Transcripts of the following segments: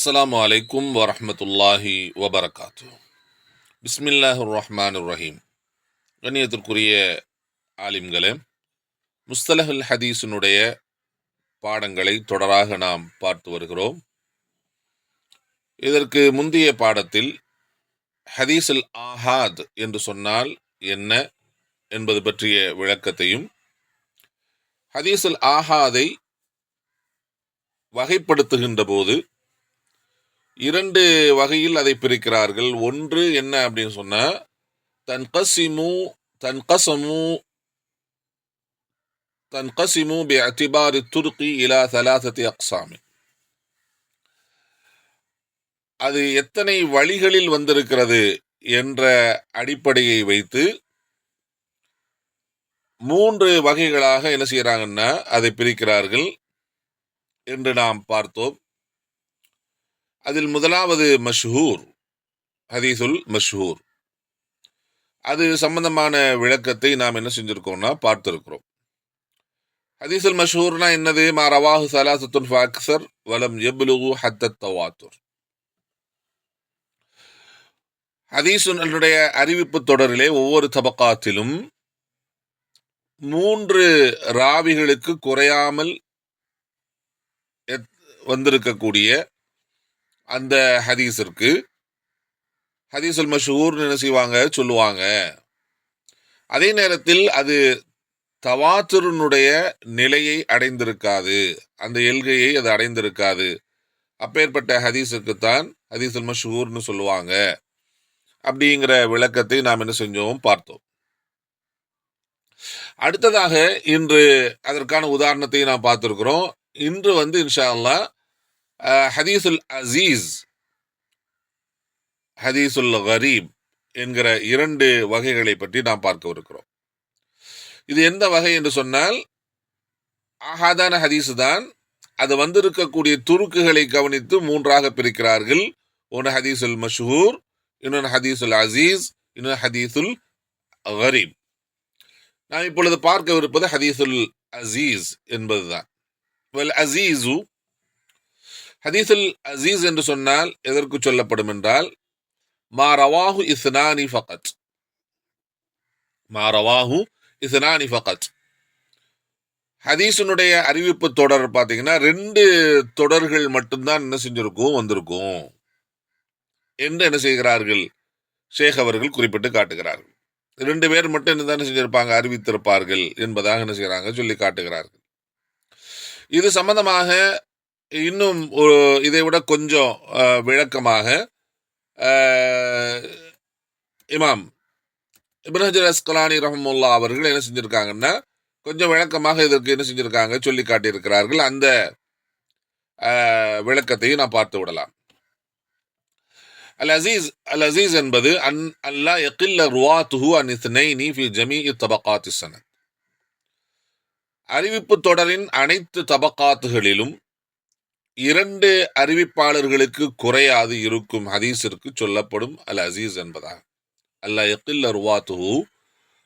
அஸ்ஸலாமு அலைக்கும் வரமத்துல்லாஹி வபரகாத்து பிஸ்மில்லாஹுர் ரஹ்மான் ரஹீம் கண்ணியத்திற்குரிய ஆலிம்களே முஸ்தலஹுல் ஹதீஸினுடைய பாடங்களை தொடராக நாம் பார்த்து வருகிறோம். இதற்கு முந்தைய பாடத்தில் ஹதீஸில் ஆஹாத் என்று சொன்னால் என்ன என்பது பற்றிய விளக்கத்தையும் ஹதீஸில் ஆஹாதை வகைப்படுத்துகின்ற போது இரண்டு வகையில் அதை பிரிக்கிறார்கள். ஒன்று என்ன அப்படின்னு சொன்னால் தன்கசிமு தன்கசமு தன்கசிமு பி அத்திபாரி துருக்கி இலா தலாசத்தி அக்சாமி. அது எத்தனை வழிகளில் வந்திருக்கிறது என்ற அடிப்படையை வைத்து மூன்று வகைகளாக என்ன செய்கிறாங்கன்னா அதை பிரிக்கிறார்கள் என்று நாம் பார்த்தோம். அதில் முதலாவது மஷ்ஹூர் ஹதீசுல் மஷ்ஹூர். அது சம்பந்தமான விளக்கத்தை நாம் என்ன செஞ்சுருக்கோம்னா பார்த்திருக்கிறோம். ஹதீசுல் மஷ்ஹூர்னா என்னது? மா ரவாஹு சலாசத்துன் ஃபாக்சர் வலம் எப்லுகு ஹத்தத் தவாத்துர். ஹதீசுனுடைய அறிவிப்பு தொடரிலே ஒவ்வொரு தபக்காத்திலும் மூன்று ராவிகளுக்கு குறையாமல் எத்- வந்திருக்கக்கூடிய அந்த ஹதீஸிற்கு ஹதீஸுல் மஷூர்னு என்ன செய்வாங்க? சொல்லுவாங்க. அதே நேரத்தில் அது தவாத்துருனுடைய நிலையை அடைந்திருக்காது. அந்த எல்கையை அது அடைந்திருக்காது. அப்பேற்பட்ட ஹதீஸுக்குத்தான் ஹதீஸுல் மஷூர்னு சொல்லுவாங்க. அப்படிங்கிற விளக்கத்தை நாம் என்ன செஞ்சோம்? பார்த்தோம். அடுத்ததாக இன்று அதற்கான உதாரணத்தை நாம் பார்த்துருக்குறோம். இன்று வந்து இன்ஷா அல்லா அஹ், ஹதீஸுல் அசீஸ் ஹதீஸுல் கரீப் என்கிற இரண்டு வகைகளை பற்றி நாம் பார்க்கவிருக்கிறோம் இது எந்த வகை என்று சொன்னால் ஆகாதான ஹதீஸ் தான். அது வந்திருக்கக்கூடிய துருக்குகளை கவனித்து மூன்றாக பிரிக்கிறார்கள். ஒன்று ஹதீஸுல் மஷ்ஹூர் இன்னொன்று ஹதீஸுல் அசீஸ் இன்னொன்று ஹதீஸுல் கரீப். நாம் இப்பொழுது பார்க்கவிருப்பது ஹதீஸுல் அசீஸ் என்பதுதான். வெல் அசீஸு ஹதீஸில் அசீஸ் என்று சொன்னால் எதற்கு சொல்லப்படும் என்றால் மா ரவாஹு இஸ்னானி ஃபகத். மா ரவாஹு இஸ்னானி ஃபகத். ஹதீஸினுடைய அறிவிப்பு தொடர் பார்த்தீங்கன்னா ரெண்டு தொடர்கள் மட்டும்தான் என்ன செஞ்சிருக்கும் வந்திருக்கும் என்று என்ன செய்கிறார்கள்? ஷேக் அவர்கள் குறிப்பிட்டு காட்டுகிறார்கள். ரெண்டு பேர் மட்டும் என்ன தானே செஞ்சிருப்பாங்க அறிவித்திருப்பார்கள் என்பதாக என்ன செய்கிறாங்க சொல்லி காட்டுகிறார்கள். இது சம்பந்தமாக இன்னும் ஒரு இதை விட கொஞ்சம் விளக்கமாக இமாம் இப்னு அஸ்கலானி ரஹமுல்லா அவர்கள் என்ன செஞ்சுருக்காங்கன்னா கொஞ்சம் விளக்கமாக இதற்கு என்ன செஞ்சுருக்காங்க சொல்லி காட்டியிருக்கிறார்கள். அந்த விளக்கத்தையும் நான் பார்த்து விடலாம். அல் அசீஸ் அல் அசீஸ் என்பது அன் அல்லா எக்கில்ல ருவா துஹு அன் இஸ்னைனி ஃபி ஜமி தபகாத்தி சனத். அறிவிப்பு தொடரின் அனைத்து தபக்காத்துகளிலும் இரண்டு அறிவிப்பாளர்களுக்கு குறையாது இருக்கும் ஹதீஸிற்கு சொல்லப்படும் அல் அசீஸ் என்பதாக. அல்ல எக்கில் ருவாத்துஹு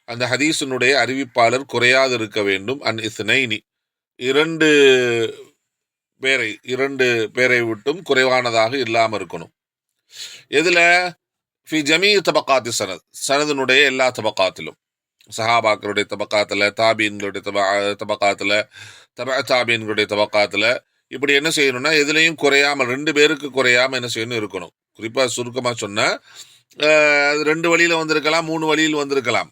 அந்த ஹதீஸினுடைய அறிவிப்பாளர் குறையாது இருக்க வேண்டும். அன் இஸ்னைனி. இரண்டு பேரை இரண்டு பேரை விட்டும் குறைவானதாக இல்லாமல் இருக்கணும். இதில் ஃபி ஜமீ தபக்காத்து சனத். சனதனுடைய எல்லா தபக்காத்திலும் சஹாபாக்களுடைய தபக்காத்தில் தாபீன்களுடைய தப தபக்காத்தில் தப தாபீன்களுடைய தபக்காத்தில் இப்படி என்ன செய்யணும்னா எதுலேயும் குறையாம ரெண்டு பேருக்கு குறையாம என்ன செய்யணும் இருக்கணும். குறிப்பாக சுருக்கமாக சொன்னால் அது ரெண்டு வழியில் வந்திருக்கலாம் மூணு வழியில் வந்திருக்கலாம்.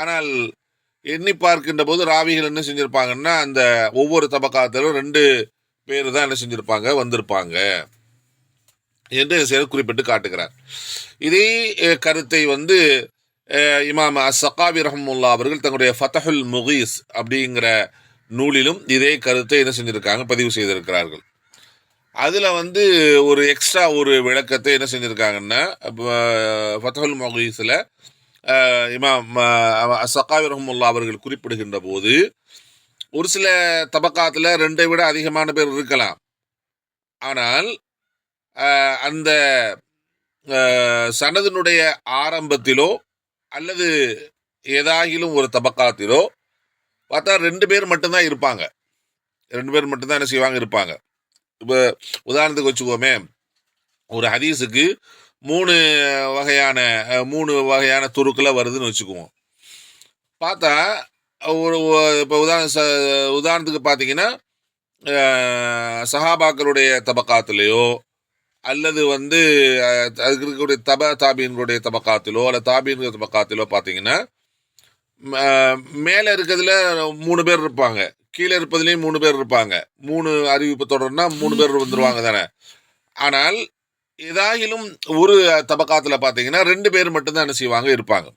ஆனால் எண்ணி பார்க்கின்ற போது ராவிகள் என்ன செஞ்சுருப்பாங்கன்னா அந்த ஒவ்வொரு தபக்காத்திலும் ரெண்டு பேர் தான் என்ன செஞ்சுருப்பாங்க வந்திருப்பாங்க என்று சிலர் குறிப்பிட்டு காட்டுகிறார். இதே கருத்தை வந்து இமாம் அசகாபி ரஹமுல்லா அவர்கள் தங்களுடைய ஃபதஹுல் முகீஸ் அப்படிங்கிற நூலிலும் இதே கருத்தை என்ன செஞ்சிருக்காங்க பதிவு செய்திருக்கிறார்கள். அதில் வந்து ஒரு எக்ஸ்ட்ரா ஒரு விளக்கத்தை என்ன செஞ்சுருக்காங்கன்னா ஃபத்தஹுல் மொஹீஸில் இமாம் சக்காவி ரஹமுல்லா அவர்கள் குறிப்பிடுகின்ற போது ஒரு சில தபக்காத்தில் ரெண்டை விட அதிகமான பேர் இருக்கலாம். ஆனால் அந்த சனதினுடைய ஆரம்பத்திலோ அல்லது ஏதாகிலும் ஒரு தபக்காத்திலோ பார்த்தா ரெண்டு பேர் மட்டும்தான் இருப்பாங்க. ரெண்டு பேர் மட்டும்தான் என்ன செய்வாங்க? இருப்பாங்க. இப்போ உதாரணத்துக்கு வச்சுக்கோமே ஒரு ஹதீஸுக்கு மூணு வகையான மூணு வகையான துருக்களை வருதுன்னு வச்சுக்குவோம். பார்த்தா ஒரு இப்போ உதாரண ச உதாரணத்துக்கு பார்த்தீங்கன்னா சஹாபாக்களுடைய தபக்காத்துலேயோ அல்லது வந்து அதுக்கு இருக்கக்கூடிய தப தாபீன்களுடைய தபக்காத்திலோ அல்ல தாபீன்கள் தபக்காத்திலோ பார்த்தீங்கன்னா மேலே இருக்கிறதுல மூணு பேர் இருப்பாங்க. கீழே இருப்பதுலேயும் மூணு பேர் இருப்பாங்க. மூணு அறிவிப்பு தொடர்னா மூணு பேர் வந்துருவாங்க தானே. ஆனால் ஏதாயிலும் ஒரு தபக்காத்தில் பார்த்தீங்கன்னா ரெண்டு பேர் மட்டும்தான் என்ன செய்வாங்க? இருப்பாங்க.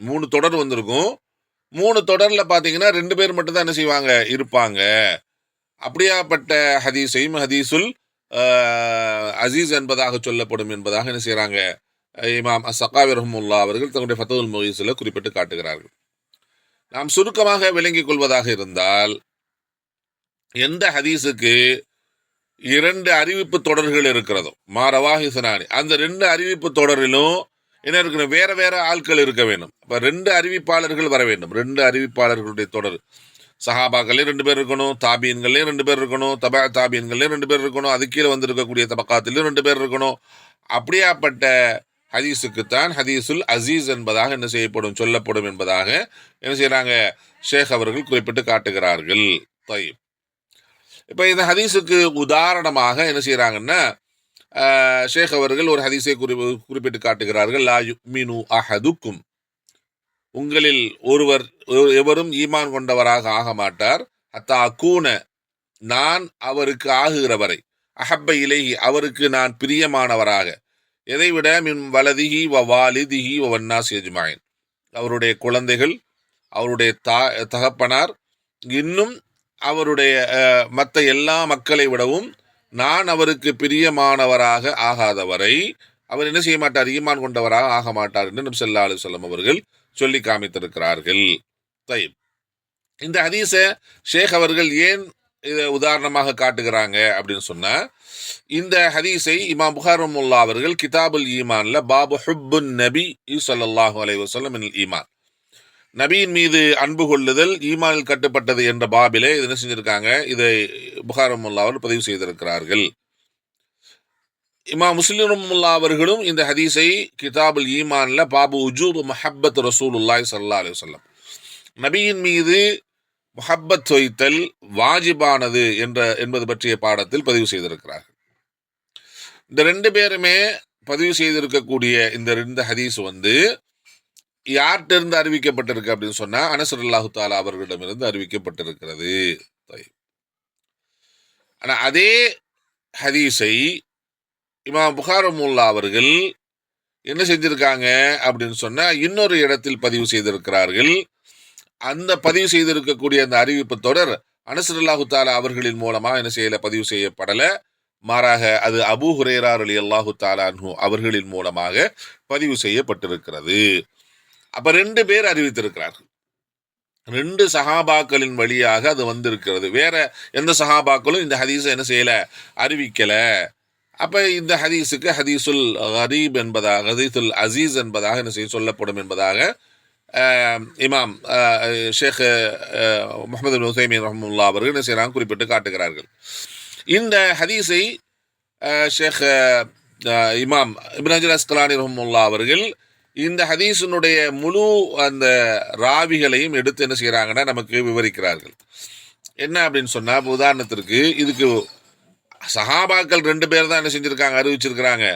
மூணு தொடர் வந்திருக்கும். மூணு தொடரில் பார்த்தீங்கன்னா ரெண்டு பேர் மட்டும்தான் என்ன செய்வாங்க? இருப்பாங்க. அப்படியாப்பட்ட ஹதீஸையும் ஹதீஸுல் ஆஹ், அசீஸ் என்பதாக சொல்லப்படும் என்பதாக என்ன செய்கிறாங்க இமாம் சகாவி ரஹமுல்லா அவர்கள் தன்னுடைய ஃபத்துல் மொஹீஸில் குறிப்பிட்டு காட்டுகிறார்கள். நாம் சுருக்கமாக விளங்கிக் கொள்வதாக இருந்தால் எந்த ஹதீஸுக்கு இரண்டு அறிவிப்பு தொடர்கள் இருக்கிறதோ மாரவாஹி சனானி அந்த ரெண்டு அறிவிப்பு தொடரிலும் என்ன இருக்கணும் வேற வேற ஆட்கள் இருக்க வேண்டும். இப்போ ரெண்டு அறிவிப்பாளர்கள் வர வேண்டும். ரெண்டு அறிவிப்பாளர்களுடைய தொடர். சஹாபாக்கள்லேயும் ரெண்டு பேர் இருக்கணும் தாபியன்கள்லேயும் ரெண்டு பேர் இருக்கணும் தபா தாபீன்கள்லயும் ரெண்டு பேர் இருக்கணும் அது கீழே வந்திருக்கக்கூடிய தபக்காத்திலையும் ரெண்டு பேர் இருக்கணும். அப்படியாப்பட்ட ஹதீஸுக்குத்தான் ஹதீஸுல் அசீஸ் என்பதாக என்ன செய்யப்படும் சொல்லப்படும் என்பதாக என்ன செய்கிறாங்க ஷேக் அவர்கள் குறிப்பிட்டு காட்டுகிறார்கள். தயிப். இப்போ இந்த ஹதீஸுக்கு உதாரணமாக என்ன செய்கிறாங்கன்னா ஷேக் அவர்கள் ஒரு ஹதீஸை குறி குறிப்பிட்டு காட்டுகிறார்கள். லா மீனு அஹதுக்கும். உங்களில் ஒருவர் எவரும் ஈமான் கொண்டவராக ஆக மாட்டார். அத்தா அக்கூன நான் அவருக்கு ஆகுகிற வரை அஹப்ப இலேஹி அவருக்கு நான் பிரியமானவராக. எதை விட மின் வலதிகி வ வாலிதிகி வ வன்னாஸ் எஜ்மாயின் அவருடைய குழந்தைகள் அவருடைய தா தகப்பனார் இன்னும் அவருடைய மற்ற எல்லா மக்களை விடவும் நான் அவருக்கு பிரியமானவராக ஆகாதவரை அவர் என்ன செய்ய மாட்டார்? ஈமான் கொண்டவராக ஆக மாட்டார் என்று நபி ஸல்லல்லாஹு அலைஹி அவர்கள் சொல்லி காமித்திருக்கிறார்கள். தயிப். இந்த ஹதீஸை ஷேக் அவர்கள் ஏன் இதை உதாரணமாக காட்டுகிறாங்க அப்படின்னு சொன்ன இந்த ஹதீஸை இமாம் புகாரமுல்லா அவர்கள் கிதாபுல் ஈமான்ல பாபு ஹுப்புன் நபி ஸல்லல்லாஹு அலைஹி வஸல்லம் ஈமான். நபியின் மீது அன்பு கொள்ளுதல் ஈமானில் கட்டுப்பட்டது என்ற பாபிலே இது என்ன செஞ்சிருக்காங்க? இதை புகாரமுல்லா அவர்கள் பதிவு செய்திருக்கிறார்கள். இமா முஸ்லிமுல்லா அவர்களும் இந்த ஹதீஸை கிதாபுல் ஈமான்ல பாபு உஜூப் மஹப்பத் ரசூலுல்லாய் சல்லா அலி வல்லம் நபியின் மீது முஹப்பத் சொய்த்தல் வாஜிபானது என்ற என்பது பற்றிய பாடத்தில் பதிவு செய்திருக்கிறார்கள். இந்த ரெண்டு பேருமே பதிவு செய்திருக்கக்கூடிய இந்த ரெண்டு ஹதீஸ் வந்து யார்கிட்ட அறிவிக்கப்பட்டிருக்கு அப்படின்னு சொன்னால் அனசரல்லாஹு தாலா அவர்களிடமிருந்து அறிவிக்கப்பட்டிருக்கிறது. ஆனால் அதே ஹதீஸை இமாம் புகாரமுல்லா அவர்கள் என்ன செஞ்சிருக்காங்க அப்படின்னு சொன்னால் இன்னொரு இடத்தில் பதிவு செய்திருக்கிறார்கள். அந்த பதிவு செய்திருக்கக்கூடிய அந்த அறிவிப்பு தொடர் அனசர் தாலா அவர்களின் மூலமா என்ன செய்யல? பதிவு செய்யப்படல. மாறாக அது அபு ஹுரேரார் அலி அல்லாஹு தாலான்ஹு அவர்களின் மூலமாக பதிவு செய்யப்பட்டிருக்கிறது. அப்ப ரெண்டு பேர் அறிவித்திருக்கிறார்கள். ரெண்டு சஹாபாக்களின் வழியாக அது வந்திருக்கிறது. வேற எந்த சஹாபாக்களும் இந்த ஹதீஸை என்ன செய்யல? அறிவிக்கல. அப்ப இந்த ஹதீஸுக்கு ஹதீசுல் ஹரீப் என்பதாக ஹதீசுல் அசீஸ் என்பதாக என்ன செய்ய சொல்லப்படும் என்பதாக இமாம் ஷேக் முகமது பின் உசைமீன் ரஹமுல்லா அவர்கள் என்ன செய்கிறாங்க குறிப்பிட்டு காட்டுகிறார்கள். இந்த ஹதீஸை ஷேக் இமாம் இப்ன் அஸ்கலானி ரஹமுல்லா அவர்கள் இந்த ஹதீஸினுடைய முழு அந்த ராவிகளையும் எடுத்து என்ன செய்கிறாங்கன்னா நமக்கு விவரிக்கிறார்கள். என்ன அப்படின்னு சொன்னா உதாரணத்திற்கு இதுக்கு சஹாபாக்கள் ரெண்டு பேர் தான் என்ன செஞ்சுருக்காங்க அறிவிச்சிருக்கிறாங்க.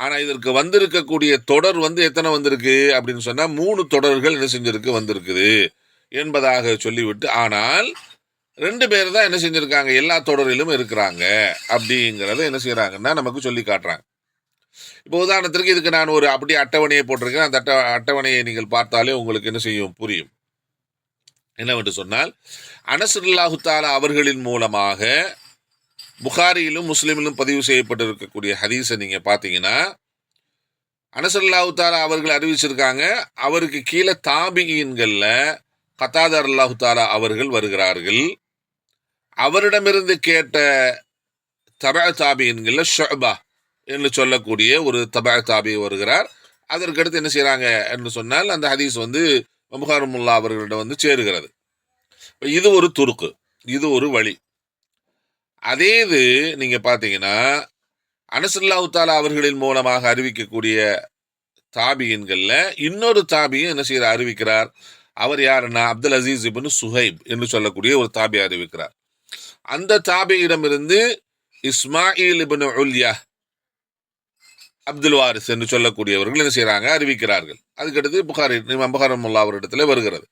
ஆனால் இதற்கு வந்திருக்கக்கூடிய தொடர் வந்து எத்தனை வந்திருக்கு அப்படின்னு சொன்னால் மூணு தொடர்கள் என்ன செஞ்சிருக்கு வந்திருக்குது என்பதாக சொல்லிவிட்டு ஆனால் ரெண்டு பேர் தான் என்ன செஞ்சுருக்காங்க எல்லா தொடரிலும் இருக்கிறாங்க அப்படிங்கிறத என்ன செய்கிறாங்கன்னா நமக்கு சொல்லி காட்டுறாங்க. இப்போ உதாரணத்திற்கு இதுக்கு நான் ஒரு அப்படியே அட்டவணையை போட்டிருக்கேன். அந்த அட்ட அட்டவணையை நீங்கள் பார்த்தாலே உங்களுக்கு என்ன செய்யும் புரியும். என்னவென்று சொன்னால் அனசுல்லாஹுத்தாலா அவர்களின் மூலமாக புகாரியிலும் முஸ்லீமிலும் பதிவு செய்யப்பட்டிருக்கக்கூடிய ஹதீஸை நீங்கள் பார்த்தீங்கன்னா அனசல்லாஹு தாலா அவர்கள் அறிவிச்சிருக்காங்க. அவருக்கு கீழே தாபிகின்களில் கத்தாதர் அல்லாஹு அவர்கள் வருகிறார்கள். அவரிடமிருந்து கேட்ட தபா தாபியன்களில் ஷொபா என்று சொல்லக்கூடிய ஒரு தபா தாபி வருகிறார். அதற்கடுத்து என்ன செய்கிறாங்க என்று சொன்னால் அந்த ஹதீஸ் வந்து முகாரமுல்லா அவர்களிடம் வந்து சேருகிறது. இது ஒரு துருக்கு இது ஒரு வழி. அதே இது நீங்கள் பார்த்தீங்கன்னா அனசுல்லாஹு தாலா அவர்களின் மூலமாக அறிவிக்கக்கூடிய தாபியன்களில் இன்னொரு தாபியும் என்ன செய்கிற அறிவிக்கிறார். அவர் யாருன்னா? அப்துல் அசீஸ் இப்னு சுஹைப் என்று சொல்லக்கூடிய ஒரு தாபி அறிவிக்கிறார். அந்த தாபியிடமிருந்து Ismail ibn Ulya Abdul Waris என்று சொல்லக்கூடியவர்கள் என்ன செய்கிறாங்க அறிவிக்கிறார்கள். அதுக்கடுத்து புகாரி இமாம் அவரிடத்துல வருகிறது.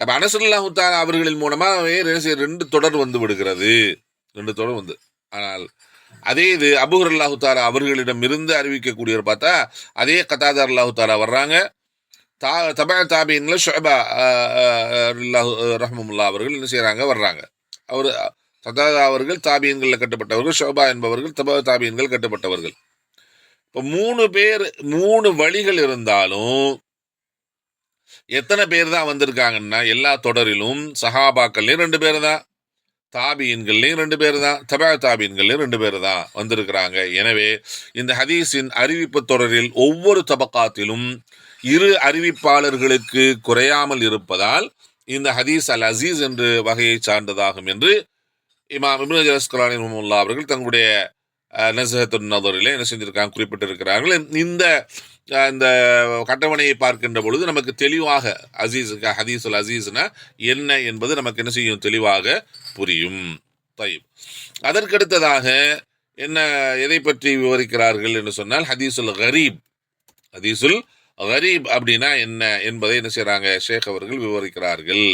அப்போ அனசுல்லாஹு தாலா அவர்களின் மூலமாக என்ன செய்ய ரெண்டு தொடர் வந்து விடுகிறது. ரெண்டு தொடர் வந்து ஆனால் அதே இது அபுகர் அல்லாஹு தாரா அவர்களிடம் இருந்து அறிவிக்கக்கூடியவர் பார்த்தா அதே கதாதார் அல்லாஹு தாரா வர்றாங்க. தா தபா தாபின்ல ஷுபா அல்லாஹு ரஹமுல்லா அவர்கள் என்ன செய்கிறாங்க வர்றாங்க. அவர் சதாதா அவர்கள் தாபியன்களில் கட்டப்பட்டவர்கள் ஷோபா என்பவர்கள் தபா தாபியன்கள் கட்டப்பட்டவர்கள். இப்போ மூணு பேர் மூணு வழிகள் இருந்தாலும் எத்தனை பேர் தான் வந்திருக்காங்கன்னா எல்லா தொடரிலும் சஹாபாக்கள்லேயும் ரெண்டு பேர் தான். தாபியின்கள்லையும் ரெண்டு பேர் தான் தபா தாபியின்கள்லையும் ரெண்டு பேர் தான் வந்திருக்கிறாங்க. எனவே இந்த ஹதீஸின் அறிவிப்பு தொடரில் ஒவ்வொரு தபக்காத்திலும் இரு அறிவிப்பாளர்களுக்கு குறையாமல் இருப்பதால் இந்த ஹதீஸ் அல் அசீஸ் என்று வகையை சார்ந்ததாகும் என்று இமாம் இப்னு ஜஸ்கலானி அவர்கள் தங்களுடைய நசகத்துன் நதரிலே என்ன செஞ்சிருக்காங்க? குறிப்பிட்டிருக்கிறார்கள். இந்த இந்த கட்டவணையை பார்க்கின்ற பொழுது நமக்கு தெளிவாக அசீஸ் ஹதீசுல் அசீஸ்னா என்ன என்பது நமக்கு என்ன செய்யும்? தெளிவாக புரியும். தயிப் அதற்கடுத்ததாக என்ன எதை பற்றி விவரிக்கிறார்கள் என்று சொன்னால் ஹதீசுல் கரீப். ஹதீசுல் கரீப் அப்படின்னா என்ன என்பதை என்ன செய்கிறாங்க ஷேக் அவர்கள் விவரிக்கிறார்கள்.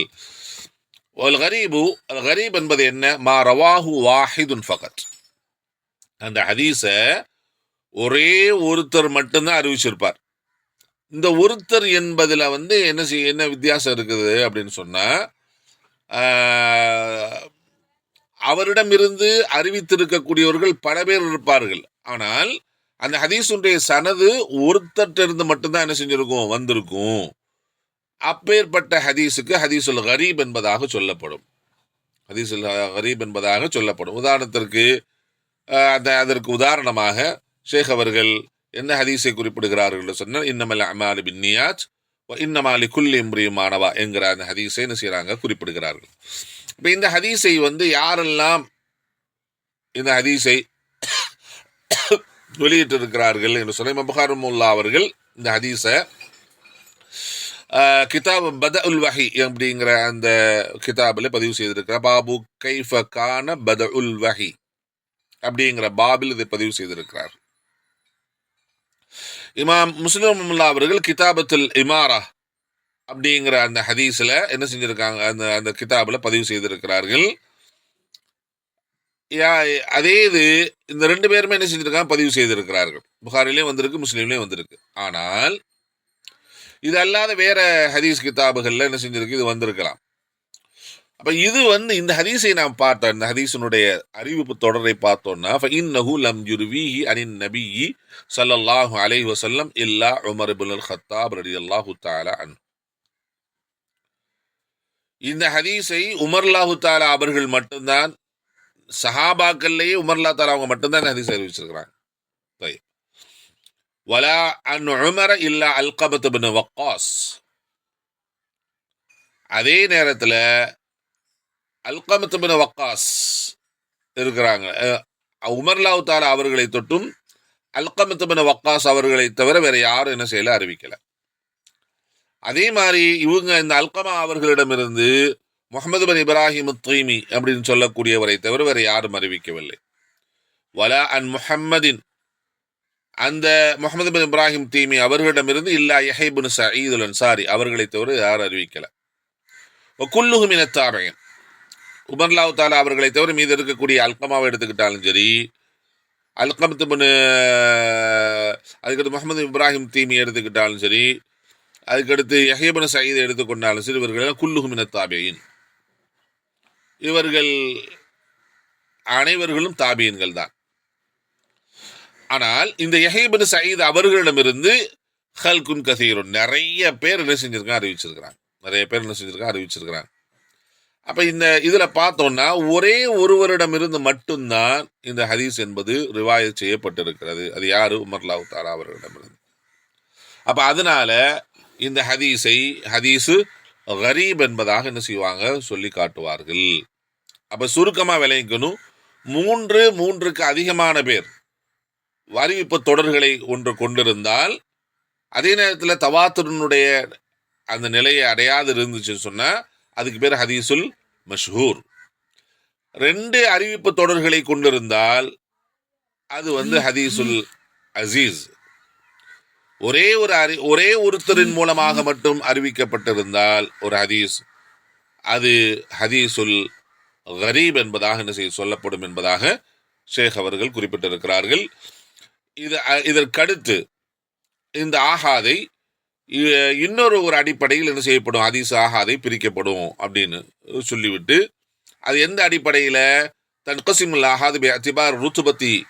ஒல் கரீபு அல் கரீப் என்பது என்ன? மா ரவாஹு வாஹிதுன் ஃபகத். அந்த ஹதீஸை ஒரே ஒருத்தர் மட்டும்தான் அறிவிச்சிருப்பார். இந்த ஒருத்தர் என்பதில் வந்து என்ன செய்ய என்ன வித்தியாசம் இருக்குது அப்படின்னு சொன்னால் அவரிடமிருந்து அறிவித்திருக்கக்கூடியவர்கள் பல பேர் இருப்பார்கள். ஆனால் அந்த ஹதீஸுடைய சனது ஒருத்தர்கிட்ட இருந்து மட்டும்தான் என்ன செஞ்சிருக்கும்? வந்திருக்கும். அப்பேற்பட்ட ஹதீஸுக்கு ஹதீசுல் ஹரீப் என்பதாக சொல்லப்படும். ஹதீசுல் ஹரீப் என்பதாக சொல்லப்படும். உதாரணத்திற்கு அந்த அதற்கு உதாரணமாக ஷேக் அவர்கள் என்ன ஹதீஸை குறிப்பிடுகிறார்கள் என்று சொன்னால் இன்னமல் அமாலி பின் நியாத் இன்னமாலி குல் இம்ரியுமானவா என்கிற அந்த ஹதீஸை என்ன செய்கிறாங்க? குறிப்பிடுகிறார்கள். இப்போ இந்த ஹதீஸை வந்து யாரெல்லாம் இந்த ஹதீஸை வெளியிட்டிருக்கிறார்கள் என்று சொன்ன இமாம் புகாரமுல்லா அவர்கள் இந்த ஹதீஸை கிதாப் பத உல் வஹி அப்படிங்கிற அந்த கிதாபில் பதிவு செய்திருக்கிறார். பாபு கைஃப கான பத உல் வஹி. அப்படிங்கிற பாபில் இதை பதிவு செய்திருக்கிறார். இமாம் முஸ்லிம் அவர்கள் கிதாபத்தில் இமாரா அப்படிங்கிற அந்த ஹதீஸ்ல என்ன செஞ்சிருக்காங்க? அந்த அந்த கிதாபில் பதிவு செய்திருக்கிறார்கள். அதே இது இந்த ரெண்டு பேருமே என்ன செஞ்சிருக்காங்க? பதிவு செய்திருக்கிறார்கள். புகாரிலையும் வந்திருக்கு முஸ்லீம்லேயும் வந்திருக்கு. ஆனால் இது அல்லாத வேற ஹதீஸ் கிதாபுகளில் என்ன செஞ்சிருக்கு? இது வந்திருக்கலாம். அப்போ இது வந்து இந்த ஹதீஸை நாம் பார்த்தோம். இந்த ஹதீஸினுடைய அறிவிப்பு தொடரை பார்த்தோம்னா இன்னஹு லம் யுருவிஹி அனின் நபி சல்லல்லாஹு அலைஹி வசல்லம் இல்லா உமர் இபுல் ஹத்தாப் ரடி அல்லாஹு தாலா அன் இந்த ஹதீஸை உமர்லாஹு தாலா அவர்கள் மட்டும்தான் சஹாபாக்கள்லேயே உமர்லா தாலா அவங்க மட்டும்தான் இந்த ஹதீஸ் அறிவிச்சிருக்கிறாங்க. வலா அன் உமர இல்லா அல்கபத் பின் வக்காஸ். அதே நேரத்தில் அல்கமத் பின் வக்காஸ் இருக்கிறாங்க. உமர்லாவு தாலா அவர்களை தொட்டும் அல்கமத் பின் வக்காஸ் அவர்களை தவிர வேற யாரும் என்ன செய்யல அறிவிக்கல. அதே மாதிரி இவங்க இந்த அல்கமா அவர்களிடமிருந்து முகமது பின் இப்ராஹிம் தீமி அப்படின்னு சொல்லக்கூடியவரை தவிர வேற யாரும் அறிவிக்கவில்லை. வலா அன் முஹம்மதின் அந்த முகமது பின் இப்ராஹிம் தீமி அவர்களிடமிருந்து இல்லா யஹைபின் சயீத் அன்சாரி அவர்களை தவிர யாரும் அறிவிக்கல. குல்லுகுமின இனத்தாரையன் உமர்லாவு தாலா அவர்களை தவிர மீது இருக்கக்கூடிய அல்கமாவை எடுத்துக்கிட்டாலும் சரி அல்கமத்து பின் அதுக்கடுத்து முகமது இப்ராஹிம் தீமி எடுத்துக்கிட்டாலும் சரி அதுக்கடுத்து யஹேபன் சயீதை எடுத்துக்கொண்டாலும் சரி இவர்கள் குல்லுகும் இனத்தாபியின் இவர்கள் அனைவர்களும் தாபியன்கள் தான். ஆனால் இந்த யஹேபன் சயீத் அவர்களிடமிருந்து ஹல்குன் கசீரும் நிறைய பேர் என்ன செஞ்சிருக்காங்க அறிவிச்சிருக்கிறாங்க. நிறைய பேர் என்ன செஞ்சிருக்காங்க அறிவிச்சிருக்கிறாங்க. அப்போ இந்த இதில் பார்த்தோம்னா ஒரே ஒருவரிடமிருந்து மட்டும்தான் இந்த ஹதீஸ் என்பது ரிவாயத் செய்யப்பட்டிருக்கிறது. அது யார்? உமர்லாவு தாரா அவர்களிடமிருந்து. அப்போ அதனால இந்த ஹதீஸை ஹதீஸு கரீப் என்பதாக என்ன செய்வாங்க? சொல்லி காட்டுவார்கள். அப்போ சுருக்கமாக விளைவிக்கணும் மூன்று மூன்றுக்கு அதிகமான பேர் அறிவிப்பு தொடர்களை ஒன்று கொண்டிருந்தால் அதே நேரத்தில் தவாத்துரனுடைய அந்த நிலையை அடையாது இருந்துச்சுன்னு சொன்னால் அதுக்கு பேர் ஹதீசுல் மஷ்ஹூர். ரெண்டு அறிவிப்பு தொடர்களை கொண்டிருந்தால் அது வந்து ஹதீசுல் அசீஸ். ஒரே ஒரு அறி ஒரே ஒருத்தரின் மூலமாக மட்டும் அறிவிக்கப்பட்டிருந்தால் ஒரு ஹதீஸ் அது ஹதீசுல் கரீப் என்பதாக என்ன செய்ய சொல்லப்படும் என்பதாக ஷேக் அவர்கள் குறிப்பிட்டிருக்கிறார்கள். இது இதற்கடுத்து இந்த ஆகாதை இன்னொரு ஒரு அடிப்படையில் என்ன செய்யப்படும்? ஹதீஸ் அதை பிரிக்கப்படும் அப்படின்னு சொல்லிவிட்டு அது எந்த அடிப்படையில்? தன் ஆஹாது ஆகாது அத்திபார் ருத்துபத்தி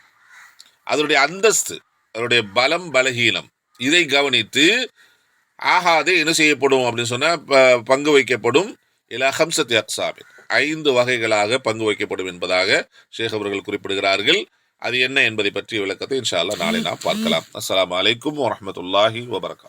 அதனுடைய அந்தஸ்து அதனுடைய பலம் பலகீனம் இதை கவனித்து ஆகாதே என்ன செய்யப்படும் அப்படின்னு சொன்னால் ப- பங்கு வைக்கப்படும் இலா ஹம்சத் அக்சாபின் ஐந்து வகைகளாக பங்கு வைக்கப்படும் என்பதாக ஷேக் அவர்கள் குறிப்பிடுகிறார்கள். அது என்ன என்பதை பற்றிய விளக்கத்தை இன்ஷா அல்லா நாளை நாம் பார்க்கலாம். அஸ்லாம் அலைக்கும் வரமத்துல்லாஹி வபரகாத்.